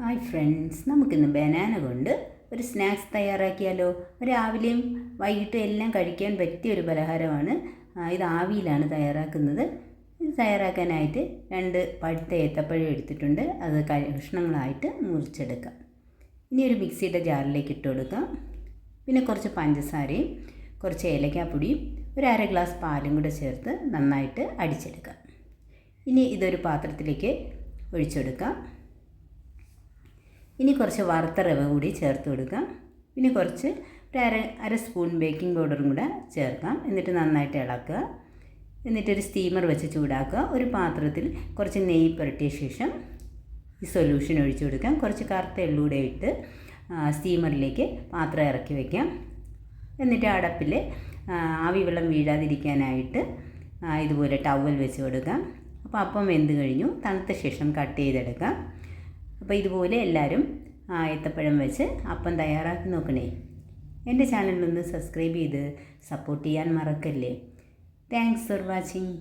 Hi friends നമുക്കിന്ന് banana കൊണ്ട് ഒരു സ്നാക്സ് തയ്യാറാക്കിയാലോ? രാവിലെയും വൈകിട്ടും എല്ലാം കഴിക്കാൻ പറ്റിയ ഒരു പലഹാരമാണ്. ഇത് ആവിയിലാണ് തയ്യാറാക്കുന്നത്. ഇത് തയ്യാറാക്കാനായിട്ട് രണ്ട് പഴുത്ത ഏത്തപ്പഴം എടുത്തിട്ടുണ്ട്. അത് കഷ്ണങ്ങളായിട്ട് മുറിച്ചെടുക്കാം. ഇനി ഒരു മിക്സിയുടെ ജാറിലേക്ക് ഇട്ട് കൊടുക്കാം. പിന്നെ കുറച്ച് പഞ്ചസാരയും കുറച്ച് ഏലക്കാപ്പൊടിയും ഒരു അര ഗ്ലാസ് പാലും കൂടെ ചേർത്ത് നന്നായിട്ട് അടിച്ചെടുക്കാം. ഇനി ഇതൊരു പാത്രത്തിലേക്ക് ഒഴിച്ചെടുക്കാം. ഇനി കുറച്ച് വറുത്ത റവ കൂടി ചേർത്ത് കൊടുക്കാം. ഇനി കുറച്ച് ഒരു അര അര സ്പൂൺ ബേക്കിംഗ് പൗഡറും കൂടെ ചേർക്കാം. എന്നിട്ട് നന്നായിട്ട് ഇളക്കുക. എന്നിട്ടൊരു സ്റ്റീമർ വെച്ച് ചൂടാക്കുക. ഒരു പാത്രത്തിൽ കുറച്ച് നെയ്യ് പുരട്ടിയ ശേഷം ഈ സൊല്യൂഷൻ ഒഴിച്ചു കൊടുക്കാം. കുറച്ച് കറുത്ത എള്ളൂടെ ഇട്ട് സ്റ്റീമറിലേക്ക് പാത്രം ഇറക്കി വയ്ക്കാം എന്നിട്ട് അടപ്പിൽ ആവി വെള്ളം വീഴാതിരിക്കാനായിട്ട് ഇതുപോലെ ടവൽ വെച്ച് കൊടുക്കാം. അപ്പോൾ അപ്പം വെന്ത് കഴിഞ്ഞു. തണുത്ത ശേഷം കട്ട് ചെയ്തെടുക്കാം. അപ്പോൾ ഇതുപോലെ എല്ലാവരും ഏത്തപ്പഴം വെച്ച് അപ്പം തയ്യാറാക്കി നോക്കണേ. എന്റെ ചാനലൊന്ന് സബ്സ്ക്രൈബ് ചെയ്ത് സപ്പോർട്ട് ചെയ്യാൻ മറക്കല്ലേ. Thanks for watching